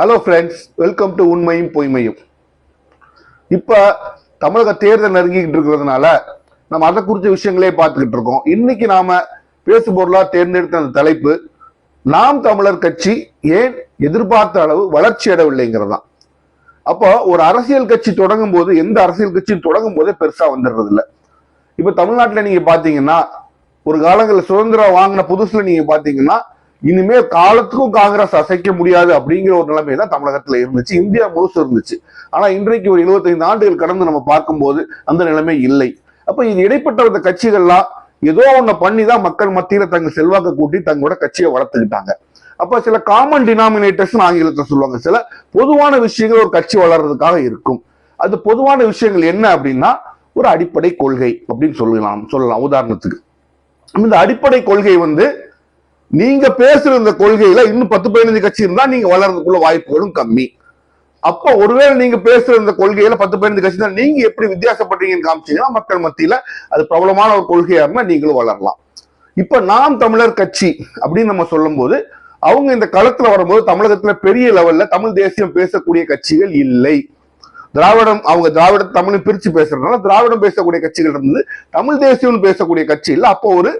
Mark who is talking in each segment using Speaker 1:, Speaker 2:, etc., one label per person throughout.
Speaker 1: Hello friends welcome to உண்மையும் பொய்மையும் இப்போ தமிழக தேர்தல் நெருங்கிக்கிட்டு இருக்கிறதுனால நம்ம அதை குறித்த விஷயங்களே பார்த்துக்கிட்டு இருக்கோம். இன்னைக்கு நாம பேசுபொருளா தேர்ந்தெடுத்த அந்த தலைப்பு நாம் தமிழர் கட்சி ஏன் எதிர்பார்த்த அளவு வளர்ச்சி அடவில்லைங்கிறது தான் அப்போ ஒரு அரசியல் கட்சி தொடங்கும் போது எந்த அரசியல் கட்சியும் தொடங்கும் போதே பெருசாக வந்துடுறது இல்லை இப்போ தமிழ்நாட்டில் நீங்கள் பார்த்தீங்கன்னா ஒரு காலங்களில் சுதந்திரம் வாங்கின புதுசில் நீங்கள் பார்த்தீங்கன்னா இனிமேல் காலத்துக்கும் காங்கிரஸ் அசைக்க முடியாது அப்படிங்கிற ஒரு நிலைமை தான் தமிழகத்துல இருந்துச்சு. இந்தியா முழுசு இருந்துச்சு. ஆனா இன்றைக்கு ஒரு 75 ஆண்டுகள் கடந்து நம்ம பார்க்கும்போது அந்த நிலைமை இல்லை. அப்ப இது இடைப்பட்ட அந்த கட்சிகள்லாம் ஏதோ ஒண்ணு பண்ணி தான் மக்கள் மத்தியில தங்க செல்வாக்க கூட்டி தங்களோட கட்சியை வளர்த்துக்கிட்டாங்க. அப்ப சில காமன் டினாமினேட்டர்ஸ் ஆங்கிலத்தை சொல்லுவாங்க. சில பொதுவான விஷயங்கள் ஒரு கட்சி வளர்றதுக்காக இருக்கும். அது பொதுவான விஷயங்கள் என்ன அப்படின்னா ஒரு அடிப்படை கொள்கை அப்படின்னு சொல்லலாம் சொல்லலாம். உதாரணத்துக்கு. இந்த அடிப்படை கொள்கை வந்து நீங்க பேசுற இந்த கொள்கையில இன்னும் பத்து பதினஞ்சு கட்சி இருந்தா நீங்க வளர்றதுக்குள்ள வாய்ப்புகளும் கம்மி. அப்ப ஒருவேளை நீங்க பேசுற இந்த கொள்கையில பத்து பதினஞ்சு கட்சி தான் நீங்க எப்படி வித்தியாசப்படுறீங்கன்னு காமிச்சீங்கன்னா மக்கள் மத்தியில அது பிரபலமான ஒரு கொள்கையா இருந்தா நீங்களும் வளரலாம். இப்ப நாம் தமிழர் கட்சி அப்படின்னு நம்ம சொல்லும்போது அவங்க இந்த களத்துல வரும்போது தமிழகத்துல பெரிய லெவல்ல தமிழ் தேசியம் பேசக்கூடிய கட்சிகள் இல்லை. திராவிடம் அவங்க திராவிட தமிழை பிரிச்சு பேசுறதுனால திராவிடம் பேசக்கூடிய கட்சிகள் இருந்தது தமிழ் தேசியம்னு பேசக்கூடிய கட்சி இல்லை. அப்போ ஒரு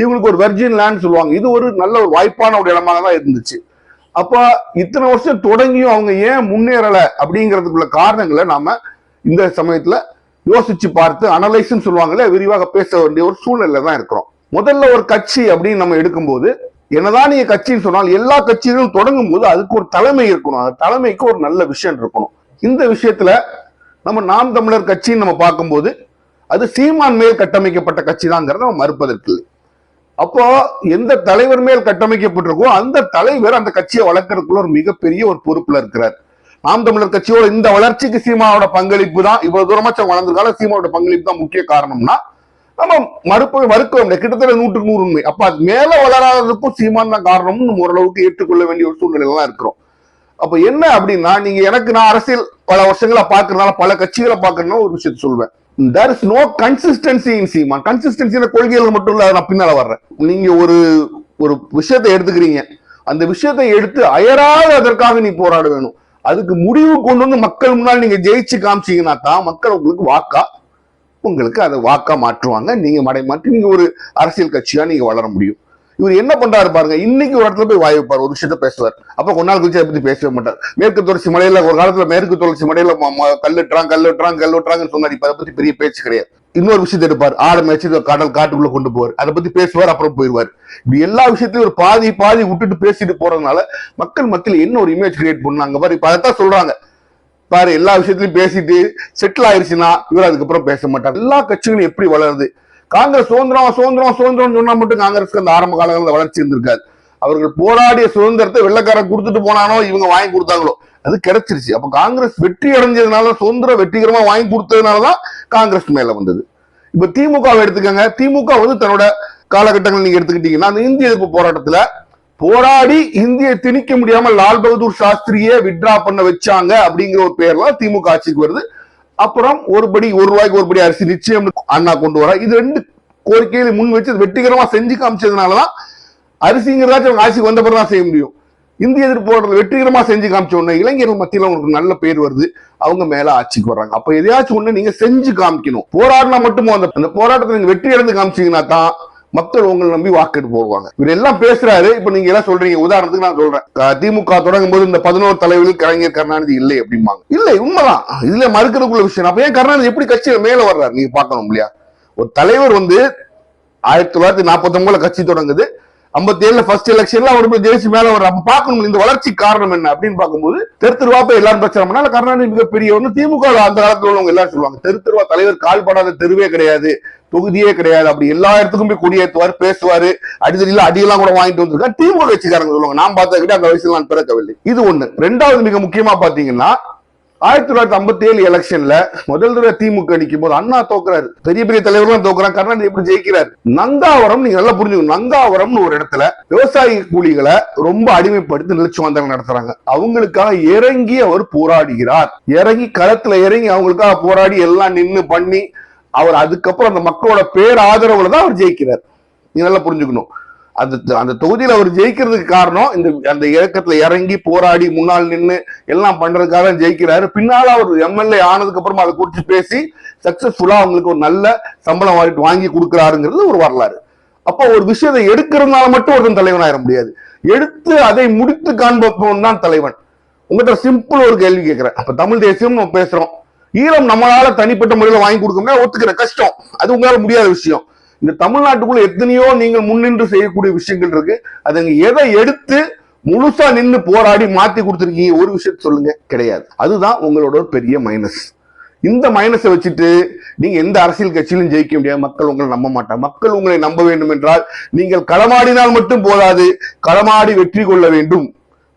Speaker 1: இவங்களுக்கு ஒரு வெர்ஜின் லேண்ட் சொல்லுவாங்க. இது ஒரு நல்ல ஒரு வாய்ப்பான ஒரு இடமாக தான் இருந்துச்சு. அப்போ இத்தனை வருஷம் தொடங்கியும் அவங்க ஏன் முன்னேறலை அப்படிங்கிறதுக்குள்ள காரணங்களை நாம இந்த சமயத்தில் யோசிச்சு பார்த்து அனலைஸ்ன்னு சொல்லுவாங்கல்ல விரிவாக பேச வேண்டிய ஒரு சூழ்நிலை தான் இருக்கிறோம். முதல்ல ஒரு கட்சி அப்படின்னு நம்ம எடுக்கும்போது என்னதான் நீங்க கட்சின்னு சொன்னால் எல்லா கட்சிகளும் தொடங்கும் போது அதுக்கு ஒரு தலைமை இருக்கணும். அந்த தலைமைக்கு ஒரு நல்ல விஷயம் இருக்கணும். இந்த விஷயத்துல நம்ம நாம் தமிழர் கட்சின்னு நம்ம பார்க்கும்போது அது சீமான் மேல் கட்டமைக்கப்பட்ட கட்சி தாங்கிறத நம்ம மறுப்பதற்கு இல்லை. அப்போ எந்த தலைவர் மேல் கட்டமைக்கப்பட்டிருக்கோ அந்த தலைவர் அந்த கட்சியை வளர்க்கறதுக்குள்ள ஒரு மிகப்பெரிய ஒரு பொறுப்புல இருக்கிறார். நாம் தமிழர் கட்சியோட இந்த வளர்ச்சிக்கு சீமாவோட பங்களிப்பு தான் இவ்வளவு தூரமா வளர்ந்ததுனால சீமாவோட பங்களிப்பு தான் முக்கிய காரணம்னா நம்ம மறுப்பு மறுக்க முடியாது கிட்டத்தட்ட நூற்றுக்கு நூறு உண்மை. அப்ப அது மேல வளராததுக்கும் சீமான் தான் காரணம்னு நம்ம ஓரளவுக்கு ஏற்றுக்கொள்ள வேண்டிய ஒரு சூழ்நிலை தான் இருக்கிறோம். அப்ப என்ன அப்படின்னா நீங்க எனக்கு நான் அரசியல் பல வருஷங்களா பாக்குறதுனால பல கட்சிகளை பாக்குறதுனால ஒரு விஷயத்த சொல்வேன். There is no consistency in Seeman கன்சிஸ்டன்சின கொள்கைகள் மட்டும் இல்ல நான் பின்னால வர்றேன். நீங்க ஒரு ஒரு விஷயத்தை எடுத்துக்கிறீங்க. அந்த விஷயத்தை எடுத்து அயராது அதற்காக நீ போராட வேணும். அதுக்கு முடிவு கொண்டு வந்து மக்கள் முன்னால் நீங்க ஜெயிச்சு காமிச்சீங்கன்னா தான் மக்கள் உங்களுக்கு வாக்கா உங்களுக்கு அதை வாக்கா மாற்றுவாங்க. நீங்க மடை மாற்றி நீங்க ஒரு அரசியல் கட்சியா நீங்க வளர முடியும். இவர் என்ன பண்றாரு பாருங்க இன்னைக்கு ஒரு இடத்துல போய் வாய் வைப்பார் ஒரு விஷயத்த பேசுவார். அப்ப கொஞ்ச நாள் கழிச்சு அதை பத்தி பேசவே மாட்டார். மேற்கு தொடர்ச்சி மலையில ஒரு காலத்துல மேற்கு தொடர்ச்சி மலையில ம- ம- கல்லுட்டுறாங்க கல்லுட்டுறாங்க கல்லுட்டுறாங்கன்னு சொன்னார். இப்ப அதை பத்தி பெரிய பேச்சு கிடையாது. இன்னொரு விஷயத்தை எடுப்பார். ஆடு மேய்ச்சி கடல் காட்டுக்குள்ள கொண்டு போவார். அதை பத்தி பேசுவார் அப்புறம் போயிடுவார். இப்படி எல்லா விஷயத்தையும் ஒரு பாதி பாதி விட்டுட்டு பேசிட்டு போறதுனால மக்கள் மத்தியில் என்ன ஒரு இமேஜ் கிரியேட் பண்ணாங்க பாரு இப்ப அதைத்தான் சொல்றாங்க. பாரு எல்லா விஷயத்திலையும் பேசிட்டு செட்டில் ஆயிருச்சுன்னா இவர் அதுக்கப்புறம் பேச மாட்டார். எல்லா கட்சிகளும் எப்படி வளருது? காங்கிரஸ் சுதந்திரம் சுதந்திரம் சுதந்திரம் சொன்னா மட்டும் காங்கிரஸ்க்கு அந்த ஆரம்ப காலங்களில் வளர்ச்சி இருந்திருக்காது. அவர்கள் போராடிய சுதந்திரத்தை வெள்ளக்காரன் கொடுத்துட்டு போனானோ இவங்க வாங்கி கொடுத்தாங்களோ? அது கிடைச்சிருச்சு. அப்ப காங்கிரஸ் வெற்றி அடைஞ்சதுனால சுதந்திரம் வெற்றிகரமா வாங்கி கொடுத்ததுனாலதான் காங்கிரஸ் மேல வந்தது. இப்ப திமுக எடுத்துக்கங்க. திமுக வந்து தன்னோட காலகட்டங்கள் நீங்க எடுத்துக்கிட்டீங்கன்னா அந்த இந்திய எதிர்ப்பு போராட்டத்துல போராடி இந்தியை திணிக்க முடியாம லால் பகதூர் சாஸ்திரியே விட்ரா பண்ண வச்சாங்க அப்படிங்கிற ஒரு பேர்லாம் திமுக ஆட்சிக்கு வருது. அப்புறம் ஒரு படி ஒரு ரூபாய்க்கு ஒரு படி அரிசி நிச்சயம் அண்ணா கொண்டு வர. இது ரெண்டு கோரிக்கைகளை முன் வச்சு வெற்றிகரமா செஞ்சு காமிச்சதுனாலதான் அரிசிங்கிறதாச்சும் அவங்க ஆட்சிக்கு வந்த பிறகு தான் செய்ய முடியும். இந்திய எதிர்ப்பு போராட்டத்தில் வெற்றிகரமா செஞ்சு காமிச்ச உடனே இளைஞர்கள் மத்தியில் உங்களுக்கு நல்ல பேர் வருது. அவங்க மேல ஆட்சிக்கு வர்றாங்க. அப்ப எதையாச்சும் ஒண்ணு நீங்க செஞ்சு காமிக்கணும். போராடினா மட்டும் அந்த போராட்டத்தை நீங்க வெற்றி இழந்து காமிச்சீங்கன்னா தான் மக்கள் உங்களை நம்பி வாக்கெட்டு போடுவாங்க இவர் எல்லாம் பேசுறாரு. இப்ப நீங்க எல்லாம் சொல்றீங்க. உதாரணத்துக்கு நான் சொல்றேன். திமுக தொடங்கும் போது இந்த பதினோரு தலைவர்கள் கலைஞர் கருணாநிதி இல்லை அப்படிம்பாங்க. இல்லை உண்மைதான். இதுல மறுக்கிறதுக்குள்ள விஷயம். அப்ப ஏன் கருணாநிதி எப்படி கட்சியில மேல வர்றாரு? நீங்க பாக்கணும் இல்லையா? ஒரு தலைவர் வந்து ஆயிரத்தி தொள்ளாயிரத்தி நாற்பத்தி ஒன்பதுல கட்சி தொடங்குது. ஐம்பத்தி ஏழுல ஃபர்ஸ்ட் எலெக்ஷன்ல அவர் போய் ஜெயிச்சு மேல வர அப்ப பார்க்கணும் இந்த வளர்ச்சி காரணம் என்ன அப்படின்னு பார்க்கும்போது தெரு போய் எல்லாரும் பிரச்சனை பண்ணால கருணாநிதி மிகப்பெரியவன்னு திமுக அந்த காலத்துல உள்ளவங்க எல்லாரும் சொல்லுவாங்க. தெரு தலைவர் கால் படாத தெருவே கிடையாது தொகுதியே கிடையாது அப்படி எல்லா இடத்துக்கும் போய் கொடியேற்றுவார் பேசுவாரு அடிதடியில அடியெல்லாம் கூட வாங்கிட்டு வந்திருக்காரு. திமுக கட்சிக்காரங்க சொல்லுவாங்க. நான் பார்த்த கிட்ட அந்த வயசுல நான் பிறக்கவில்லை. இது ஒண்ணு. ரெண்டாவது மிக முக்கியமா பாத்தீங்கன்னா ஆயிரத்தி தொள்ளாயிரத்தி ஐம்பத்தி ஏழு எலெக்ஷன்ல முதல் தடவை திமுக நிற்கும் போது அண்ணா தோக்குறாரு. பெரிய பெரிய தலைவர்கள் தோக்குறாங்க. கருணாநிதி எப்படி ஜெயிக்கிறார்? நங்காவரம் நீங்க நல்லா புரிஞ்சுக்கணும் நங்காவரம்னு ஒரு இடத்துல விவசாய கூலிகளை ரொம்ப அடிமைப்படுத்தி நிலச்சி வந்தாங்க நடத்துறாங்க. அவங்களுக்காக இறங்கி அவர் போராடுகிறார். இறங்கி களத்துல இறங்கி அவங்களுக்காக போராடி எல்லாம் நின்னு பண்ணி அவர் அதுக்கப்புறம் அந்த மக்களோட பேர் ஆதரவுல தான் அவர் ஜெயிக்கிறார். நீங்க நல்லா புரிஞ்சுக்கணும். அந்த அந்த தொகுதியில் அவர் ஜெயிக்கிறதுக்கு காரணம் இந்த அந்த இயக்கத்துல இறங்கி போராடி முன்னால் நின்று எல்லாம் பண்றதுக்காக தான் ஜெயிக்கிறாரு. பின்னால அவர் எம்எல்ஏ ஆனதுக்கு அப்புறமா அதை குறித்து பேசி சக்சஸ்ஃபுல்லா அவங்களுக்கு ஒரு நல்ல சம்பளம் வாங்கிட்டு வாங்கி கொடுக்குறாருங்கிறது ஒரு வரலாறு. அப்போ ஒரு விஷயத்தை எடுக்கிறதுனால மட்டும் ஒருத்தன் தலைவன் ஆயிட முடியாது. எடுத்து அதை முடித்து காண்பவன் தான் தலைவன். உங்ககிட்ட சிம்பிள் ஒரு கேள்வி கேட்கிறேன். அப்ப தமிழ் தேசியம் நம்ம பேசுறோம். ஈழம் நம்மளால தனிப்பட்ட முறையில் வாங்கி கொடுக்க முடியாது ஒத்துக்கிற கஷ்டம். அது உங்களால முடியாத விஷயம். இந்த தமிழ்நாட்டுக்குள்ள எத்தனையோ நீங்கள் முன்னின்று செய்யக்கூடிய விஷயங்கள் இருக்கு. அதை எதை எடுத்து முழுசா நின்னு போராடி மாத்தி கொடுத்துருக்கீங்க ஒரு விஷயத்த சொல்லுங்க. கிடையாது. அதுதான் உங்களோட பெரிய மைனஸ் இந்த மைனஸை வச்சுட்டு நீங்க எந்த அரசியல் கட்சியிலும் ஜெயிக்க முடியாது. மக்கள் உங்களை நம்ப மாட்டாங்க. மக்கள் உங்களை நம்ப வேண்டும் என்றால் நீங்கள் களமாடினால் மட்டும் போதாது களமாடி வெற்றி கொள்ள வேண்டும்.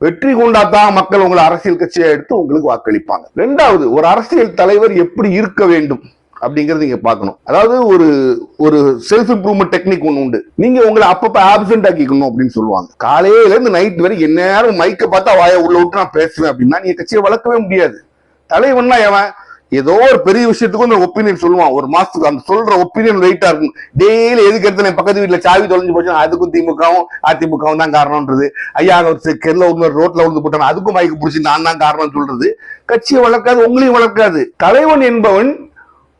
Speaker 1: வெற்றி கொண்டாதான் மக்கள் உங்களை அரசியல் கட்சியை எடுத்து உங்களுக்கு வாக்களிப்பாங்க. ரெண்டாவது ஒரு அரசியல் தலைவர் எப்படி இருக்க வேண்டும்? அப்படிங்கறது நீங்க பார்க்கணும். அதாவது ஒரு ஒரு செல்ஃப் இம்ப்ரூவ்மெண்ட் டெக்னிக் ஒன்று உண்டு. நீங்க உங்களை அப்பப்ப ஆப்சென்ட் ஆக்கிக்கணும் அப்படின்னு சொல்லுவாங்க. காலையில இருந்து நைட் வரைக்கும் எந்நேரம் மைக்க பார்த்தா வாயை உள்ள விட்டு நான் பேசுவேன் அப்படின்னா நீங்க கட்சியை வளர்க்கவே முடியாது. தலைவன்னா எவன்? ஏதோ ஒரு பெரிய விஷயத்துக்கு வந்து ஒப்பீனியன் சொல்லுவான். ஒரு மாசத்துக்கு அந்த சொல்ற ஒப்பீனியன் வெயிட்டா இருக்கும் டெய்லி எதுக்கு எடுத்து என் பக்கத்து வீட்டுல சாவி தொலைஞ்சு போச்சு அதுக்கும் திமுகவும் அதிமுகவும் தான் காரணம்ன்றது. ஐயா ஒரு கெல்ல ஒரு ரோட்ல விழுந்து போட்டான் அதுக்கும் மைக்கு பிடிச்சி நான் தான் காரணம் சொல்றது. கட்சியை வளர்க்காது உங்களையும் வளர்க்காது. தலைவன் என்பவன்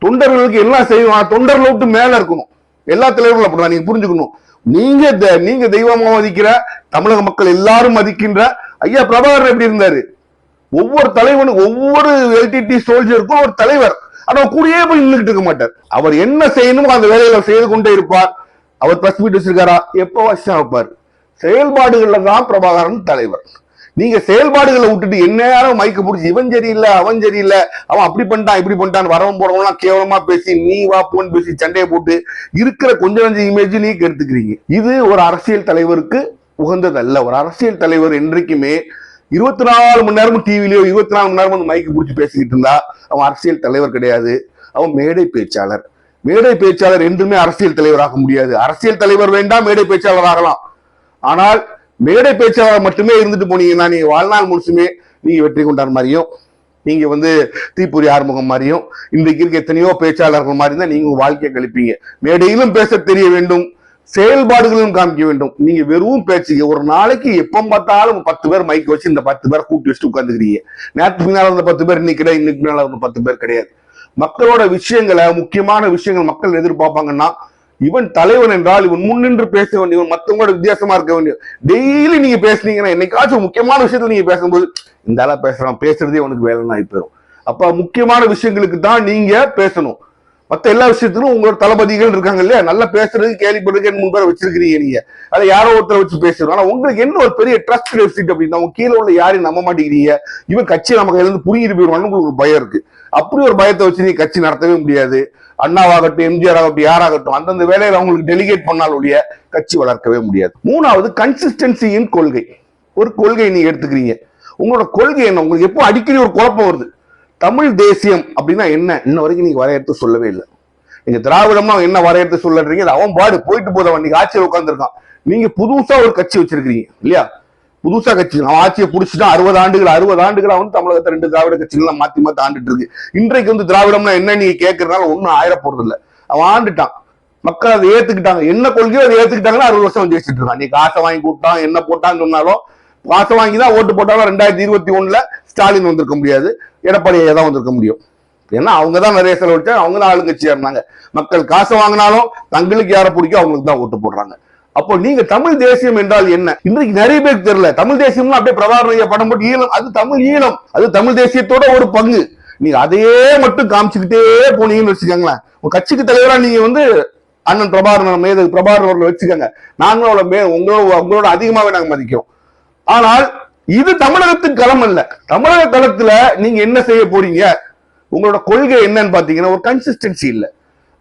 Speaker 1: தொண்டர்களுக்கு எல்லாம் செய்வான் தொண்டர்களை விட்டு மேல இருக்கணும். எல்லா தலைவர்களும் அப்படிதான். நீங்க புரிஞ்சுக்கணும். நீங்க நீங்க தெய்வமா மதிக்கிற தமிழக மக்கள் எல்லாரும் மதிக்கின்ற ஐயா பிரபாகர் எப்படி இருந்தாரு? ஒவ்வொரு தலைவனும் ஒவ்வொரு எல்டிடி சோல்ஜருக்கும் ஒரு தலைவர். ஆனா அவர் கூடயே போய் நின்றுட்டு இருக்க மாட்டார். அவர் என்ன செய்யணுமோ அந்த வேலையில செய்து கொண்டே இருப்பார். அவர் பிரஸ் மீட் வச்சிருக்காரா? எப்போ வச்சா வைப்பார் செயல்பாடுகள்ல தான் பிரபாகரன் தலைவர். நீங்க செயல்பாடுகளை விட்டுட்டு எந்நேரம் மைக்க பிடிச்சி இவன் சரியில்லை அவன் சரியில்லை அவன் அப்படி பண்ணிட்டான் இப்படி பண்ணிட்டான் வரவன் போறவங்களாம் கேவலமா பேசி நீ வா போன்னு பேசி சண்டையை போட்டு இருக்கிற கொஞ்சம் கொஞ்சம் இமேஜ் நீ கெடுத்துக்கிறீங்க. இது ஒரு அரசியல் தலைவருக்கு உகந்ததல்ல. ஒரு அரசியல் தலைவர் என்றைக்குமே இருபத்தி நாலு மணி நேரமும் டிவிலையோ இருபத்தி நாலு மணி நேரமும் அந்த மைக்கு பிடிச்சி பேசிக்கிட்டு இருந்தா அவன் அரசியல் தலைவர் கிடையாது. அவன் மேடை பேச்சாளர். மேடை பேச்சாளர் என்றுமே அரசியல் தலைவராக முடியாது. அரசியல் தலைவர் வேண்டாம் மேடை பேச்சாளர் ஆகலாம் ஆனால் மேடை பேச்சாளர் மட்டுமே இருந்துட்டு போனீங்கன்னா நீங்க வாழ்நாள் முழுசுமே நீங்க வெற்றி கொண்டார் மாதிரியும் நீங்க வந்து தீப்பொறி ஆறுமுகம் மாதிரியும் இன்றைக்கு இருக்க எத்தனையோ பேச்சாளர்கள் மாதிரி தான் நீங்க வாழ்க்கையை கழிப்பீங்க. மேடையிலும் பேச தெரிய வேண்டும் செயல்பாடுகளும் காமிக்க வேண்டும். நீங்க வெறும் பேச்சுங்க ஒரு நாளைக்கு எப்ப பார்த்தாலும் பத்து பேர் மைக் வச்சு இந்த பத்து பேர் கூட்டி வச்சுட்டு உட்காந்துக்கிறீங்க நேற்று பின்னால் இருந்த பத்து பேர் இன்னைக்கு கிடையாது இன்னைக்கு பின்னால் இருந்த பத்து பேர் கிடையாது. மக்களோட விஷயங்களை முக்கியமான விஷயங்கள் மக்கள் எதிர்பார்ப்பாங்கன்னா இவன் தலைவன் என்றால் இவன் முன்னின்று பேச வேண்டிய இவன் மத்தவங்களோட வித்தியாசமா இருக்க வேண்டிய. டெய்லி நீங்க பேசுனீங்கன்னா என்னைக்காச்சும் முக்கியமான விஷயத்துல நீங்க பேசும்போது இந்த ஆளா பேசுறான் பேசுறதே உனக்கு வேலைன்னு ஆகி போயிடும் அப்ப முக்கியமான விஷயங்களுக்கு தான் நீங்க பேசணும். மத்த எல்லா விஷயத்திலும் உங்களோட தளபதிகள் இருக்காங்க இல்லையா? நல்லா பேசுறதுக்கு கேள்விப்படுறதுக்கு மூணு பேரை வச்சிருக்கிறீங்க நீங்க? அதை யாரோ ஒருத்தரை வச்சு பேசுறோம் ஆனா உங்களுக்கு என்ன ஒரு பெரிய ட்ரஸ்ட் டெபிசிட் அப்படின்னா உங்க கீழே உள்ள யாரையும் நம்ப மாட்டேங்கிறீங்க. இவன் கட்சி நம்ம கையில இருந்து புரிஞ்சிட்டு போயிடுவான்னு உங்களுக்கு ஒரு பயம் இருக்கு. அப்படி ஒரு பயத்தை வச்சு நீங்க கட்சி நடத்தவே முடியாது. அண்ணாவாகட்டும் எம்ஜிஆர் ஆகட்டும் யாராகட்டும் அந்தந்த வேலையில் அவங்களுக்கு டெலிகேட் பண்ணால் ஒழிய கட்சி வளர்க்கவே முடியாது. மூணாவது கன்சிஸ்டன்சியின் கொள்கை. ஒரு கொள்கை நீங்க எடுத்துக்கிறீங்க. உங்களோட கொள்கை என்ன? உங்களுக்கு எப்போ அடிக்கடி ஒரு குழப்பம் வருது? தமிழ் தேசியம் அப்படின்னா என்ன? இன்ன வரைக்கும் நீங்க வரையறுத்து சொல்லவே இல்லை. நீங்க திராவிடம்னா என்ன வரையறுத்து சொல்லறீங்க? அது அவன் பாடு போயிட்டு போதவன் நீங்க ஆட்சியில் உட்காந்துருக்கான் நீங்க புதுசா ஒரு கட்சி வச்சிருக்கீங்க இல்லையா? புதுசா கட்சி அவன் ஆட்சியை புடிச்சுட்டான் அறுபது ஆண்டுகள் அறுபது ஆண்டுகளா வந்து தமிழகத்தை ரெண்டு திராவிட கட்சிகள்லாம் மாத்தி மாத்தி ஆண்டுட்டு இருக்கு. இன்றைக்கு வந்து திராவிடம்னா என்ன நீங்க கேட்கறதுனால ஒன்னும் ஆயிர போறது இல்ல அவன் ஆண்டுட்டான். மக்கள் அதை ஏத்துக்கிட்டாங்க. என்ன கொள்கையோ அதை ஏத்துக்கிட்டாங்கன்னா அறுபது வருஷம் வந்து வச்சுட்டு இருக்கான். நீ காசை வாங்கி கூட்டான் என்ன போட்டான்னு சொன்னாலும் காசை வாங்கி தான் ஓட்டு போட்டாலும் ரெண்டாயிரத்தி இருபத்தி ஒண்ணுல ஸ்டாலின் வந்திருக்க முடியாது. எடப்பாடியை தான் வந்திருக்க முடியும். ஏன்னா அவங்க தான் நிறைய செலவழிச்சா அவங்க தான் ஆளுங்கட்சியா இருந்தாங்க. மக்கள் காசை வாங்கினாலும் தங்களுக்கு யாரை பிடிக்கும்? அவங்களுக்கு தான் ஓட்டு போடுறாங்க. அப்போ நீங்க தமிழ் தேசியம் என்றால் என்ன? இன்றைக்கு நிறைய பேருக்கு தெரியல. தமிழ் தேசியம்லாம் அப்படியே பிரபாகரனையா படம் போட்டு ஈழம். அது தமிழ் ஈழம். அது தமிழ் தேசியத்தோட ஒரு பங்கு. நீங்க அதையே மட்டும் காமிச்சுக்கிட்டே போனீங்கன்னு வச்சுக்கோங்களேன். உங்க கட்சிக்கு தலைவரா நீங்க வந்து அண்ணன் பிரபாகரன் மேது பிரபாகரன் அவர்களை வச்சுக்கோங்க. நாங்களும் அவளை மே உங்களோட உங்களோட அதிகமாகவே நாங்கள் மதிக்கிறோம். ஆனால் இது தமிழகத்தின் களம் அல்ல. தமிழக களத்துல நீங்க என்ன செய்ய போறீங்க? உங்களோட கொள்கை என்னன்னு பாத்தீங்கன்னா ஒரு கன்சிஸ்டன்சி இல்லை.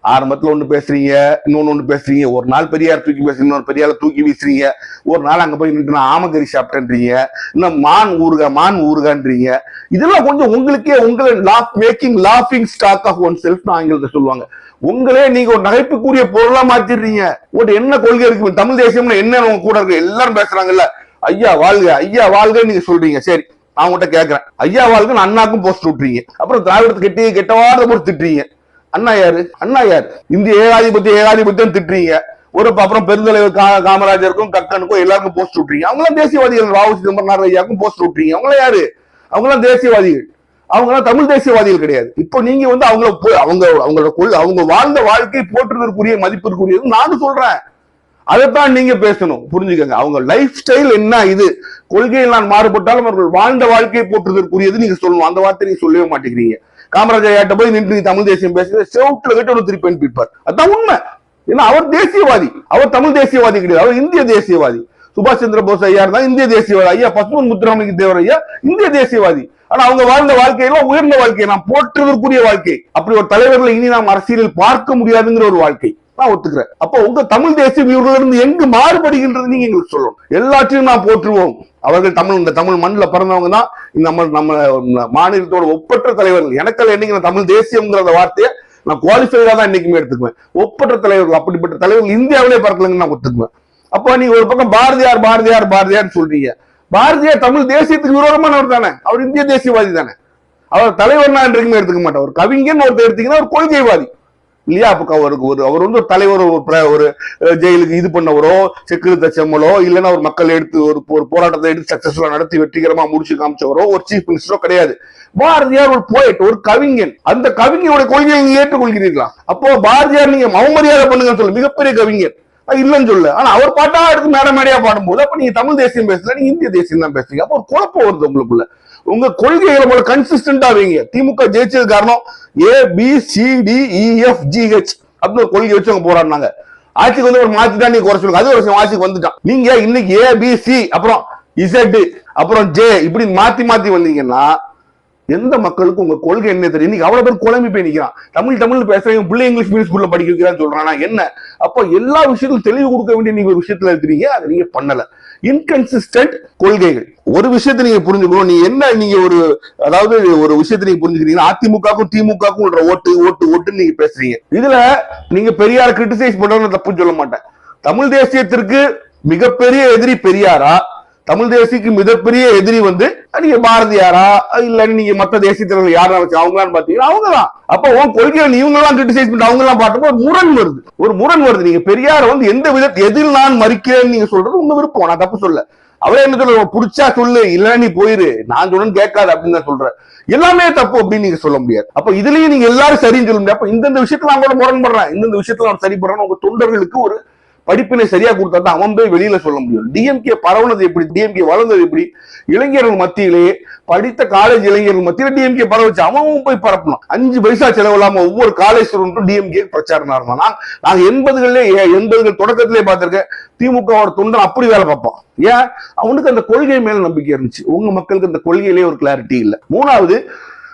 Speaker 1: ஆரம்பத்துல ஒண்ணு பேசுறீங்க இன்னொன்னு ஒண்ணு பேசுறீங்க. ஒரு நாள் பெரியார் தூக்கி பேசுறீங்க இன்னொரு பெரியார் தூக்கி வீசுறீங்க. ஒரு நாள் அங்க போய் நின்று நான் ஆமகரி சாப்பிட்டேன்றீங்க. இன்னும் மான் ஊருக மான் ஊருகான்றீங்க இதெல்லாம் கொஞ்சம் உங்களுக்கே உங்களை லாஃப் மேக்கிங் லாஃபிங் ஸ்டாக் ஆஃப் ஒன் செல்ஃப் ஆங்கிலத்தை சொல்லுவாங்க. உங்களே நீங்க ஒரு நகைப்புக்குரிய பொருளா மாத்திடுறீங்க. ஒரு என்ன கொள்கை இருக்கு? தமிழ் தேசியம்னு என்ன உங்க கூட இருக்கு? எல்லாரும் பேசுறாங்கல்ல. ஐயா வாழ்க ஐயா வாழ்க நீங்க சொல்றீங்க. சரி நான் உங்கள்கிட்ட கேட்கறேன் ஐயா வாழ்கன்னு அண்ணாக்கும் போஸ்ட் விட்டுறீங்க. அப்புறம் திராவிடத்தை கெட்டி கெட்ட போட்டு திட்டுறீங்க அண்ணா யாரு? அண்ணா யாரு? இந்திய ஏகாதிபத்தியம் ஏகாதிபத்தியம் திட்டுறீங்க. ஒரு அப்புறம் பெருந்தலைவர் கா காமராஜருக்கும் கக்கனுக்கும் எல்லாருக்கும் போஸ்ட் விட்டுறீங்க. அவங்களாம் தேசியவாதிகள் ராவு சிதம்பரம் ஐயாக்கும் போஸ்ட் விட்டுறீங்க. அவங்களாம் யாரு? அவங்களாம் தேசியவாதிகள். அவங்களாம் தமிழ் தேசியவாதிகள் கிடையாது. இப்போ நீங்க வந்து அவங்கள போய் அவங்க அவங்களோட கொள் அவங்க வாழ்ந்த வாழ்க்கை போற்றுதற்குரிய மதிப்பிற்குரியது நானும் சொல்றேன். அதைத்தான் நீங்க பேசணும். புரிஞ்சுக்கங்க. அவங்க லைஃப் ஸ்டைல் என்ன இது? கொள்கையில் நான் மாறுபட்டாலும் அவர்கள் வாழ்ந்த வாழ்க்கையை போற்றுதற்குரியது நீங்க சொல்லணும். அந்த வார்த்தை நீங்க சொல்லவே மாட்டேங்கிறீங்க. காமராஜர் ஐயாட்ட போய் நின்று தமிழ் தேசியம் பேசுறது செவுட்டுல கிட்ட ஒரு திருப்பி அனுப்பிப்பார் அதான் உண்மை. ஏன்னா அவர் தேசியவாதி. அவர் தமிழ் தேசியவாதி கிடையாது. அவர் இந்திய தேசியவாதி. சுபாஷ் சந்திர போஸ் ஐயா இருந்தா இந்திய தேசியவாதி. ஐயா பசுமன் முத்துராமலிங்க தேவர் ஐயா இந்திய தேசியவாதி. ஆனா அவங்க வாழ்ந்த வாழ்க்கையில உயர்ந்த வாழ்க்கை. நாம் போற்றுவதற்குரிய வாழ்க்கை. அப்படி ஒரு தலைவர்களை இனி நாம் அரசியலில் பார்க்க முடியாதுங்கிற ஒரு வாழ்க்கை. நான் ஒத்துக்கிறேன். அப்போ உங்க தமிழ் தேசிய இவர்களிருந்து எங்கு மாறுபடுகின்றது நீங்க எங்களுக்கு சொல்லணும். எல்லாத்தையும் நான் போற்றுவோம். அவர்கள் தமிழ் இந்த தமிழ் மண்ணில் பிறந்தவங்க தான். நம்ம நம்ம மாநிலத்தோட ஒப்பற்ற தலைவர்கள். எனக்கல்ல என்னைக்கு தமிழ் தேசியம்ங்கிற வார்த்தையை நான் குவாலிஃபைடா தான் இன்னைக்குமே எடுத்துக்குவேன். ஒப்பற்ற தலைவர்கள் அப்படிப்பட்ட தலைவர்கள் இந்தியாவிலே பிறக்கலங்கன்னு நான் ஒத்துக்குவேன். அப்போ நீங்க ஒரு பக்கம் பாரதியார் பாரதியார் பாரதியார் சொல்றீங்க. பாரதியார் தமிழ் தேசியத்துக்கு விரோதமானவர் தானே. அவர் இந்திய தேசியவாதி தானே. அவர் தலைவர்னா என்றைக்குமே எடுத்துக்க மாட்டார். ஒரு கவிஞன் ஒருத்தர் எடுத்தீங்கன்னா ஒரு கொள்கைவாதி. இல்லையா அப்போ அவருக்கு ஒரு அவர் வந்து ஒரு தலைவர் ஒரு ஒரு ஜெயிலுக்கு இது பண்ணவரோ செக்குழுத்த செம்மலோ இல்லைன்னா ஒரு மக்கள் எடுத்து ஒரு ஒரு போராட்டத்தை எடுத்து சக்சஸ்ஃபுல்லாக நடத்தி வெற்றிகரமா முடிச்சு காமிச்சவரோ ஒரு சீஃப் மினிஸ்டரோ கிடையாது. பாரதியார் ஒரு போயட் ஒரு கவிஞன். அந்த கவிஞனுடைய கொள்கையை நீங்க ஏற்றுக்கொள்கிறீர்களா? அப்போ பாரதியார் நீங்க அவமரியாதை பண்ணுங்கன்னு சொல்லு மிகப்பெரிய கவிஞர். இல்லைன்னு சொல்லு. ஆனா அவர் பாட்டா எடுத்து மேட மேடையா பாடும்போது அப்ப நீங்க தமிழ் தேசியம் பேசல நீங்க இந்திய தேசியம் தான் பேசுறீங்க. அப்போ ஒரு குழப்பம் வருது உங்களுக்குள்ள. உங்க கொள்கைகளை போல கன்சிஸ்டன்டா வைங்க. திமுக ஜெயிச்சது காரணம் A B C D E F G H அப்படின்னு ஒரு கொள்கை வச்சு அவங்க போராடினாங்க. ஆட்சிக்கு வந்து ஒரு மாத்தி தான் நீங்க குறை சொல்லுங்க. அது ஒரு வருஷம் ஆட்சிக்கு வந்துட்டான். நீங்க இன்னைக்கு ஏ பி சி அப்புறம் இசட் அப்புறம் ஜே இப்படி மாத்தி மாத்தி வந்தீங்கன்னா எந்த மக்களுக்கும் உங்க கொள்கை என்ன தெரியும்? இன்னைக்கு அவ்வளவு பேர் குழம்பி போய் நிக்கிறான். தமிழ் தமிழ் பேசுறவங்க பிள்ளை இங்கிலீஷ் மீடியம் ஸ்கூல்ல படிக்க வைக்கிறான்னு சொல்றானா. என்ன? அப்போ எல்லா விஷயத்திலும் தெளிவு கொடுக்க வேண்டிய நீங்க ஒரு விஷயத்துல இருக்கிறீங்க. அதை நீங்க பண்ணல. இன்கன்சிஸ்டன்ட் கொள்கைகள். ஒரு விஷயத்தை நீங்க புரிஞ்சுக்கணும். நீ என்ன நீங்க ஒரு அதாவது ஒரு விஷயத்தை நீங்க புரிஞ்சுக்கிறீங்கன்னா அதிமுகவுக்கும் திமுகக்கும் உள்ள ஓட்டு ஓட்டு ஓட்டுன்னு நீங்க பேசுறீங்க. இதுல நீங்க பெரியார் கிரிட்டிசைஸ் பண்றது தப்புன்னு சொல்ல மாட்டேன். தமிழ் தேசியத்திற்கு மிகப்பெரிய எதிரி பெரியாரா? தமிழ் தேசிக்கு மிகப்பெரிய எதிரி வந்து நீங்க பாரதியாரா? இல்ல நீங்க மத்த தேசிய தலைவர் யாரா வச்சு அவங்களான்னு பாத்தீங்கன்னா அவங்கதான். அப்ப உன் கொள்கைகள் இவங்க எல்லாம் கிரிட்டிசைஸ் பண்ணிட்டு அவங்க எல்லாம் பார்த்தப்போ ஒரு முரண் வருது. ஒரு முரண் வருது. நீங்க பெரியார வந்து எந்த வித எதில் நான் மறிக்கிறேன்னு நீங்க சொல்றது உங்க விருப்பம். நான் தப்பு சொல்ல அவரே என்ன சொல்ல புடிச்சா சொல்லு. இல்ல நீ போயிரு. நான் சொன்னு கேட்காது அப்படின்னு தான் சொல்றேன். எல்லாமே தப்பு அப்படின்னு நீங்க சொல்ல முடியாது. அப்ப இதுலயும் நீங்க எல்லாரும் சரின்னு சொல்ல முடியாது. அப்ப இந்தந்த விஷயத்துல அவங்களோட கூட முரண்படுறேன். இந்தந்த விஷயத்துல நான் சரிப்படுறேன் உங்க தொண்டர்களுக்கு ஒரு படிப்பினை சரியா கொடுத்தா தான் அவன் போய் வெளியில சொல்ல முடியும். டிஎம்கே பரவுனது எப்படி? டிஎம்கே வளர்ந்தது எப்படி? இளைஞர்கள் மத்தியிலே படித்த காலேஜ் இளைஞர்கள் மத்தியில டிஎம்கே பரவச்சு அவன் போய் பரப்பணும். அஞ்சு பைசா செலவில்லாம ஒவ்வொரு காலேஜ் ஸ்டூடெண்ட்டும் டிஎம்கே பிரச்சாரம் நடத்தணும் நான் நாங்க எண்பதுகளிலே எண்பதுகள் தொடக்கத்திலே பார்த்திருக்கேன். திமுகவோட தொண்டன் அப்படி வேலை பார்ப்போம் ஏன்? அவனுக்கு அந்த கொள்கை மேல நம்பிக்கை இருந்துச்சு. உங்க மக்களுக்கு அந்த கொள்கையிலே ஒரு கிளாரிட்டி இல்ல. மூணாவது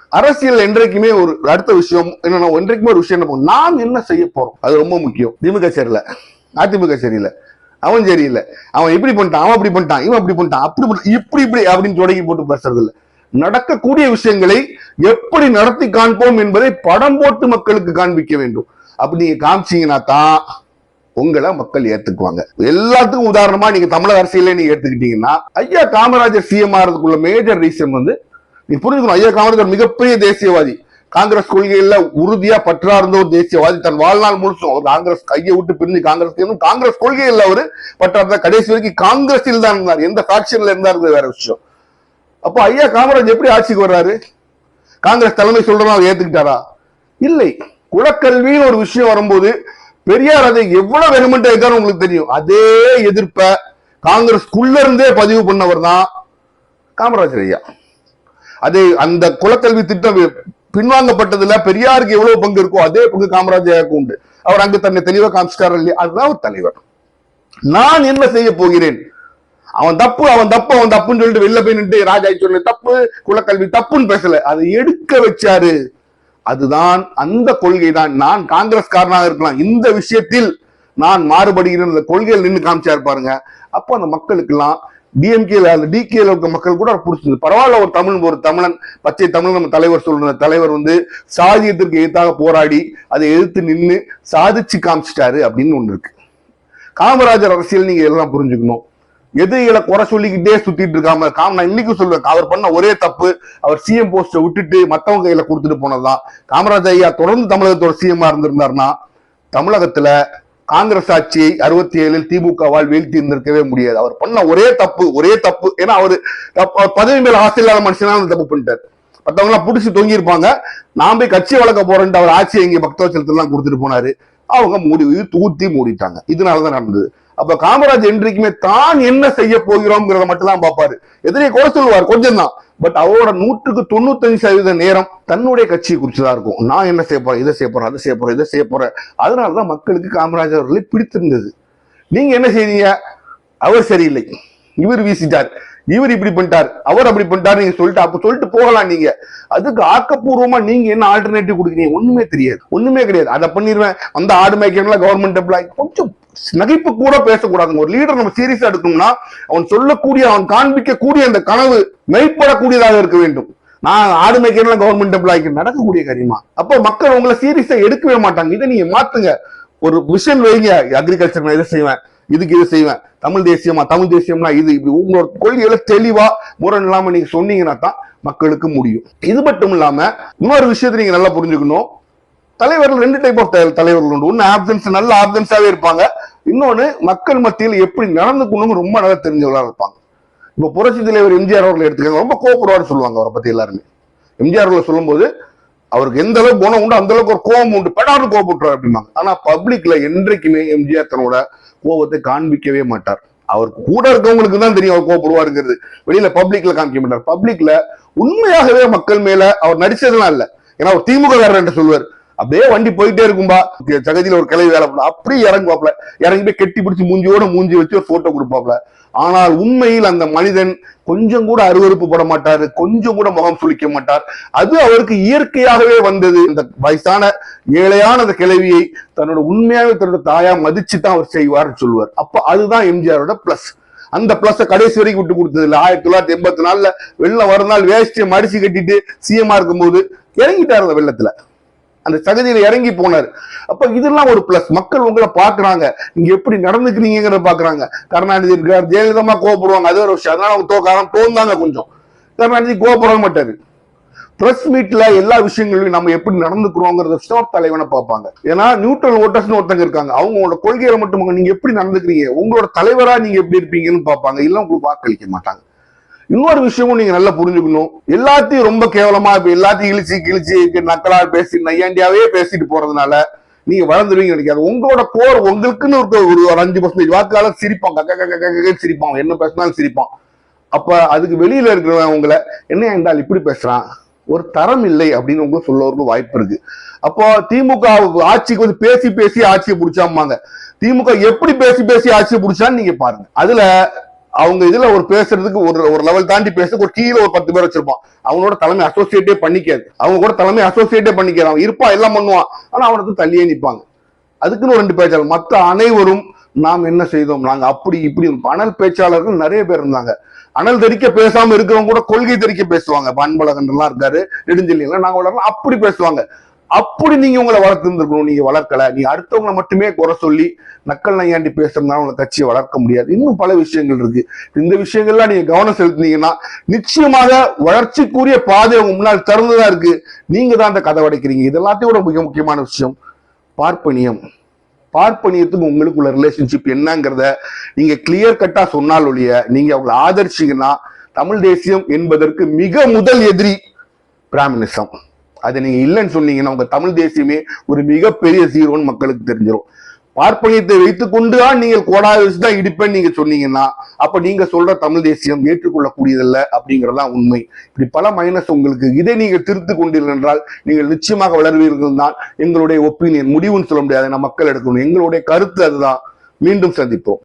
Speaker 1: அரசியல் என்றைக்குமே ஒரு அடுத்த விஷயம் என்னன்னா என்றைக்குமே ஒரு விஷயம் என்ன நாம் என்ன செய்ய போறோம்? அது ரொம்ப முக்கியம். திமுக சரியில்லை அதிமுக சரியில்லை. அவன் சரியில்லை. அவன் இப்படி பண்ணிட்டான் அவன் அப்படி பண்ணிட்டான் இவன் அப்படி பண்ணிட்டான் அப்படி பண்ணிட்டான் இப்படி இப்படி அப்படின்னு தொடங்கி போட்டு பேசுறது இல்ல நடக்கக்கூடிய விஷயங்களை எப்படி நடத்தி காண்போம் என்பதை படம் போட்டு மக்களுக்கு காண்பிக்க வேண்டும். அப்படி நீங்க காமிச்சீங்கன்னா தான் உங்களை மக்கள் ஏத்துக்குவாங்க. எல்லாத்துக்கும் உதாரணமா நீங்க தமிழக அரசியலே நீங்க ஏத்துக்கிட்டீங்கன்னா ஐயா காமராஜர் சிஎம் ஆறதுக்குள்ள மேஜர் ரீசன் வந்து நீ புரிஞ்சுக்கணும் ஐயா காமராஜர் மிகப்பெரிய தேசியவாதி. காங்கிரஸ் கொள்கையில உறுதியா பற்றா இருந்த ஒரு தேசியவாதி தன் வாழ்நாள் முழுசும் அவர் காங்கிரஸ் கையை விட்டு பிரிஞ்சு காங்கிரஸ் காங்கிரஸ் கொள்கையில் அவரு. பற்றா கடைசி வரைக்கும் காங்கிரஸில் தான் இருந்தார். எந்த ஃபேக்ஷன்ல இருந்தார் வேற விஷயம். அப்போ ஐயா காமராஜ் எப்படி ஆட்சிக்கு வர்றாரு? காங்கிரஸ் தலைமை சொல்றதா அவர் ஏத்துக்கிட்டாரா? இல்லை. குலக்கல்வின்னு ஒரு விஷயம் வரும்போது பெரியார் அதை எவ்வளவு வெகுமெண்டா இருக்காரு உங்களுக்கு தெரியும். அதே எதிர்ப்ப காங்கிரஸ்குள்ள இருந்தே பதிவு பண்ணவர் தான் காமராஜர் ஐயா. அதே அந்த குலக்கல்வி திட்டம் பின்வாங்கப்பட்டதுல பெரியாருக்கு எவ்வளவு பங்கு இருக்கோ அதே பங்கு காமராஜருக்கு உண்டு. அவர் அங்கு தன்னை தெளிவா காமிச்சிட்டார் இல்லையா? அதுதான் ஒரு தலைவர். நான் என்ன செய்ய போகிறேன்? அவன் தப்பு அவன் தப்பு அவன் தப்புன்னு சொல்லிட்டு வெளில போய் நின்று ராஜா சொல்லு தப்பு குலக்கல்வி தப்புன்னு பேசல. அதை எடுக்க வச்சாரு. அதுதான் அந்த கொள்கை தான் நான் காங்கிரஸ்காரனாக இருக்கலாம். இந்த விஷயத்தில் நான் மாறுபடுகிறேன். அந்த கொள்கையில் நின்று காமிச்சா பாருங்க. அப்போ அந்த மக்களுக்கெல்லாம் டிஎம்கேல அந்த டிகேல இருக்க மக்கள் கூட பிடிச்சிருந்தது. பரவாயில்ல ஒரு தமிழ் ஒரு தமிழன் பச்சை தமிழ் நம்ம தலைவர் சொல்ற தலைவர் வந்து சாதியத்திற்கு எதிர்த்தாக போராடி அதை எதிர்த்து நின்று சாதிச்சு காமிச்சிட்டாரு அப்படின்னு ஒண்ணு இருக்கு. காமராஜர் அரசியல் நீங்க எல்லாம் புரிஞ்சுக்கணும். எதிரிகளை குறை சொல்லிக்கிட்டே சுத்திட்டு இருக்காம காம் நான் இன்னைக்கும் சொல்லுவேன் அவர் பண்ண ஒரே தப்பு அவர் சிஎம் போஸ்ட விட்டுட்டு மத்தவங்க கையில கொடுத்துட்டு போனதுதான். காமராஜர் ஐயா தொடர்ந்து தமிழகத்தோட சிஎம்மா இருந்திருந்தாருன்னா தமிழகத்துல காங்கிரஸ் ஆட்சியை அறுபத்தி ஏழில் திமுகவால் வீழ்த்தி இருந்திருக்கவே முடியாது. அவர் பண்ண ஒரே தப்பு ஒரே தப்பு. ஏன்னா அவர் பதவி மேல ஆசை இல்லாத மனுஷனா அந்த தப்பு பண்ணிட்டார். மற்றவங்க எல்லாம் புடிச்சு தொங்கி இருப்பாங்க. நான் போய் கட்சி வளர்க்க போறேன்ட்டு அவர் ஆட்சியை இங்க பக்தவச்சலத்தெல்லாம் கொடுத்துட்டு போனாரு. அவங்க மூடி தூத்தி மூடிட்டாங்க. இதனாலதான் நடந்தது. அப்ப காமராஜ் என்றைக்குமே தான் என்ன செய்ய போகிறோம்ங்கிறத மட்டும் தான் பார்ப்பாரு. எதிரே கூட சொல்லுவார். கொஞ்சம் தான் பட் அவரோட நூற்றுக்கு தொண்ணூத்தஞ்சு சதவீத நேரம் தன்னுடைய கட்சியை குறிச்சுதான் இருக்கும். நான் என்ன செய்ய போறேன் இதை செய்ய போறேன் அதை செய்ய போறேன் இதை செய்ய போறேன். அதனாலதான் மக்களுக்கு காமராஜர் அவர்களை பிடித்திருந்தது. நீங்க என்ன செய்தீங்க? அவர் சரியில்லை. இவர் வீசிட்டார். இவர் இப்படி பண்ணிட்டார் அவர் அப்படி பண்ணிட்டார் நீங்க சொல்லிட்டு அப்ப சொல்லிட்டு போகலாம் நீங்க. அதுக்கு ஆக்கப்பூர்வமா நீங்க என்ன ஆல்டர்னேட்டிவ் கொடுக்குறீங்க? ஒண்ணுமே தெரியாது. ஒண்ணுமே கிடையாது. அதை பண்ணிடுவேன். அந்த ஆடு மேய்க்கிறவங்கள கவர்மெண்ட் எம்ப்ளாய் கொஞ்சம் நகைப்பு கூட பேசக்கூடாதுங்க. ஒரு லீடர் நம்ம சீரியஸா எடுக்கணும்னா அவன் சொல்லக்கூடிய அவன் காண்பிக்கக்கூடிய அந்த கனவு மெய்ப்படக்கூடியதாக இருக்க வேண்டும். நான் ஆடு மேய்க்கிறவங்கள கவர்மெண்ட் எம்ப்ளாய்க்கு நடக்கக்கூடிய காரியமா? அப்போ மக்கள் உங்களை சீரியஸா எடுக்கவே மாட்டாங்க. இதை நீங்க மாத்துங்க. ஒரு விஷன் வைங்க. அக்ரிகல்ச்சர் நான் இதை செய்வேன். இதுக்கு இது செய்வேன். தமிழ் தேசியமா? தமிழ் தேசியம்னா இது. இப்படி உங்களோட கொள்கையில தெளிவா முரண் இல்லாம நீங்க சொன்னீங்கன்னா தான் மக்களுக்கு முடியும். இது மட்டும் இல்லாம இன்னொரு விஷயத்தை நீங்க நல்லா புரிஞ்சுக்கணும். தலைவர்கள் ரெண்டு டைப் ஆஃப் தலைவர்கள் உண்டு. ஒன்னு ஆப்சன்ஸ் நல்ல ஆப்சன்ஸாவே இருப்பாங்க. இன்னொன்னு மக்கள் மத்தியில் எப்படி நடந்துக்கணும்னு ரொம்ப நல்லா தெரிஞ்சவங்களா இருப்பாங்க. இப்போ புரட்சி தலைவர் எம்ஜிஆர் அவர்கள் எடுத்துக்காங்க. ரொம்ப கோபப்படுவார்னு சொல்லுவாங்க அவரை பத்தி எல்லாருமே. எம்ஜிஆர் அவர்கள் சொல்லும்போது அவருக்கு எந்த அளவுக்கு குணம் உண்டு அந்த அளவுக்கு ஒரு கோபம் உண்டு. படாரு கோபப்பட்டுறாரு அப்படிம்பாங்க. ஆனா பப்ளிக்ல என்றைக்குமே எம்ஜிஆர் தன்னோட கோபத்தை காண்பிக்கவே மாட்டார். அவர் கூட இருக்கவங்களுக்கு தான் தெரியும் அவர் கோபப்படுவாருங்கிறது. வெளியில பப்ளிக்ல காமிக்க மாட்டார். பப்ளிக்ல உண்மையாகவே மக்கள் மேல அவர் நடிச்சதெல்லாம் இல்ல. ஏன்னா ஒரு திமுக என்று சொல்லுவார். அப்படியே வண்டி போயிட்டே இருக்கும்பா. சகதியில ஒரு கிளவி வேலை பண்ண அப்படியே இறங்குவாப்ல இறங்கி போய் கெட்டி பிடிச்சி மூஞ்சியோட மூஞ்சி வச்சு ஒரு போட்டோ கொடுப்பாப்ல ஆனால் உண்மையில் அந்த மனிதன் கொஞ்சம் கூட அருவருப்பு பட மாட்டார் கொஞ்சம் கூட முகம் சுளிக்க மாட்டார். அது அவருக்கு இயற்கையாகவே வந்தது. இந்த வயசான ஏழையான அந்த கிழவியை தன்னோட உண்மையாகவே தன்னோட தாயா மதிச்சு தான் அவர் செய்வார்னு சொல்லுவார். அப்ப அதுதான் எம்ஜிஆரோட பிளஸ் அந்த பிளஸ் கடைசி வரைக்கும் விட்டு கொடுத்தது இல்லை ஆயிரத்தி தொள்ளாயிரத்தி எண்பத்தி நாலுல வெள்ளம் வருநாள் வேஷ்டியை மடிச்சு கட்டிட்டு சிஎம்மா இருக்கும்போது இறங்கிட்டார் அந்த வெள்ளத்துல. அந்த சகதியில இறங்கி போனார். அப்ப இதெல்லாம் ஒரு பிளஸ் மக்கள் உங்களை பாக்குறாங்க நீங்க எப்படி நடந்துக்கிறீங்கிறத பாக்குறாங்க கருணாநிதி இருக்கார் ஜெயலலிதா கோபப்படுவாங்க அது ஒரு விஷயம். அதனால அவங்க தோக்காரம் தோந்தாங்க கொஞ்சம். கருணாநிதி கோவப்பட மாட்டாரு. பிரஸ் மீட்ல எல்லா விஷயங்களையும் நம்ம எப்படி நடந்துக்கிறோங்கிறத ஸ்டாப் தலைவனை பார்ப்பாங்க. ஏன்னா நியூட்ரல் ஓட்டர்ஸ்னு ஒருத்தங்க இருக்காங்க. அவங்களோட கொள்கையில மட்டும் நீங்க எப்படி நடந்துக்கிறீங்க? உங்களோட தலைவரா நீங்க எப்படி இருப்பீங்கன்னு பார்ப்பாங்க. இல்ல உங்களுக்கு வாக்களிக்க மாட்டாங்க. இன்னொரு விஷயமும் நீங்க நல்லா புரிஞ்சுக்கணும். எல்லாத்தையும் ரொம்ப கேவலமா இப்ப எல்லாத்தையும் இழிச்சு கிழிச்சு நக்கலா பேசி நையாண்டியாவே பேசிட்டு போறதுனால நீங்க வளர்ந்துருவீங்க நினைக்காது. உங்களோட கோர் உங்களுக்குன்னு ஒரு ஒரு ஒரு அஞ்சு பர்சன்டேஜ் வாக்காளர் சிரிப்பான். கக்க சிரிப்பான். என்ன பேசினாலும் சிரிப்பான். அப்ப அதுக்கு வெளியில இருக்கிறவன் உங்களை என்ன என்றால் இப்படி பேசுறான்? ஒரு தரம் இல்லை அப்படின்னு உங்களுக்கு சொல்லவருக்கு வாய்ப்பு இருக்கு. அப்போ திமுக ஆட்சிக்கு வந்து பேசி பேசி ஆட்சியை பிடிச்சாமாங்க திமுக எப்படி பேசி பேசி ஆட்சியை பிடிச்சான்னு நீங்க பாருங்க. அதுல அவங்க இதுல ஒரு பேசுறதுக்கு ஒரு ஒரு லெவல் தாண்டி பேசுறதுக்கு ஒரு கீழே ஒரு பத்து பேர் வச்சிருப்பான். அவனோட தலைமை அசோசியேட்டே பண்ணிக்காது. அவங்க கூட தலைமை அசோசியேட்டே பண்ணிக்காது அவன் இருப்பான் எல்லாம் பண்ணுவான். ஆனா அவனுக்கு தள்ளியே நிற்பாங்க அதுக்குன்னு ஒரு ரெண்டு பேச்சாளர். மற்ற அனைவரும் நாம் என்ன செய்தோம்? நாங்க அப்படி இப்படி. அனல் பேச்சாளர்கள் நிறைய பேர் இருந்தாங்க. அனல் தெரிக்க பேசாம இருக்கிறவங்க கூட கொள்கை தெரிக்க பேசுவாங்க. இப்ப எல்லாம் இருக்காரு நெடுஞ்செல்லாம் நாங்க வளரலாம். அப்படி பேசுவாங்க. அப்படி நீங்க உங்களை வளர்த்துருந்துருக்கணும். நீங்க வளர்க்கல. நீ அடுத்தவங்களை மட்டுமே குறை சொல்லி நக்கல் நையாண்டி பேசுறதுனால உங்களை கட்சியை வளர்க்க முடியாது. இன்னும் பல விஷயங்கள் இருக்கு. இந்த விஷயங்கள்லாம் நீங்க கவனம் செலுத்தினீங்கன்னா நிச்சயமாக வளர்ச்சிக்குரிய பாதை உங்க முன்னால் திறந்துதான் இருக்கு. நீங்க தான் அந்த கதை உடைக்கிறீங்க இது எல்லாத்தையும் விட மிக முக்கியமான விஷயம். பார்ப்பனியம். பார்ப்பனியத்துக்கு உங்களுக்குள்ள ரிலேஷன்ஷிப் என்னங்கிறத நீங்க கிளியர் கட்டா சொன்னால் ஒழிய நீங்க அவங்களை ஆதரிச்சீங்கன்னா தமிழ் தேசியம் என்பதற்கு மிக முதல் எதிரி பிராமணிசம் அது நீங்க இல்லைன்னு சொன்னீங்கன்னா உங்க தமிழ் தேசியமே ஒரு மிகப்பெரிய சீரோன்னு மக்களுக்கு தெரிஞ்சிடும் பார்ப்பனியத்தை வைத்துக்கொண்டு தான் நீங்கள் கோடாவை வச்சு தான் இடிப்பேன்னு நீங்க சொன்னீங்கன்னா அப்ப நீங்க சொல்ற தமிழ் தேசியம் ஏற்றுக்கொள்ளக்கூடியதல்ல அப்படிங்கறதான் உண்மை. இப்படி பல மைனஸ் உங்களுக்கு இதை நீங்கள் திருத்து கொண்டீர்கள் என்றால் நீங்கள் நிச்சயமாக வளர்வீர்கள் தான் எங்களுடைய ஒப்பீனியன் முடிவுன்னு சொல்ல முடியாது நான் மக்கள் எடுக்கணும். எங்களுடைய கருத்து அதுதான். மீண்டும் சந்திப்போம்.